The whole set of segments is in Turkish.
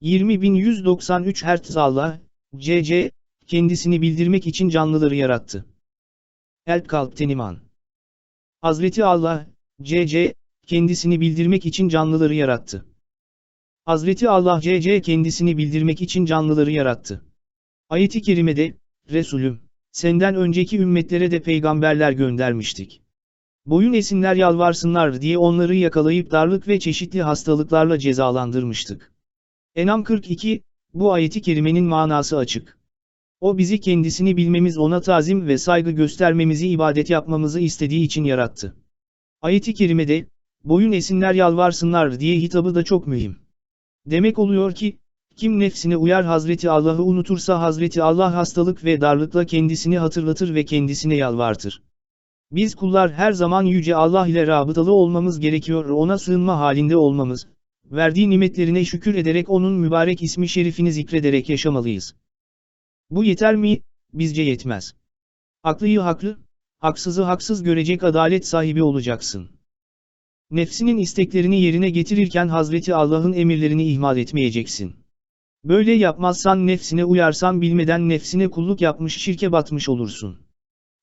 20193 Hz Allah, CC, kendisini bildirmek için canlıları yarattı. Elp kalpten iman. Hazreti Allah, CC, kendisini bildirmek için canlıları yarattı. Hazreti Allah CC kendisini bildirmek için canlıları yarattı. Ayet-i kerimede, Resulüm, senden önceki ümmetlere de peygamberler göndermiştik. Boyun esinler yalvarsınlar diye onları yakalayıp darlık ve çeşitli hastalıklarla cezalandırmıştık. Enam 42, bu ayeti kerimenin manası açık. O bizi kendisini bilmemiz ona tazim ve saygı göstermemizi ibadet yapmamızı istediği için yarattı. Ayeti kerimede, boyun esinler yalvarsınlar diye hitabı da çok mühim. Demek oluyor ki, kim nefsine uyar Hazreti Allah'ı unutursa Hazreti Allah hastalık ve darlıkla kendisini hatırlatır ve kendisine yalvartır. Biz kullar her zaman Yüce Allah ile rabıtalı olmamız gerekiyor ona sığınma halinde olmamız, verdiği nimetlerine şükür ederek onun mübarek ismi şerifini zikrederek yaşamalıyız. Bu yeter mi? Bizce yetmez. Haklıyı haklı, haksızı haksız görecek adalet sahibi olacaksın. Nefsinin isteklerini yerine getirirken Hazreti Allah'ın emirlerini ihmal etmeyeceksin. Böyle yapmazsan nefsine uyarsan bilmeden nefsine kulluk yapmış şirke batmış olursun.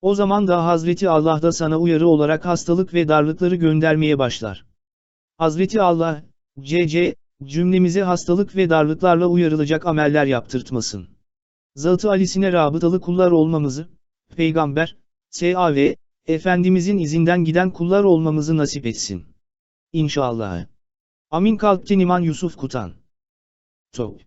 O zaman da Hazreti Allah da sana uyarı olarak hastalık ve darlıkları göndermeye başlar. Hazreti Allah, CC, cümlemize hastalık ve darlıklarla uyarılacak ameller yaptırtmasın. Zatı Ali'sine rabıtalı kullar olmamızı, Peygamber, S.A.V. Efendimizin izinden giden kullar olmamızı nasip etsin. İnşallah. Amin kalpten iman Yusuf Kutan. Top.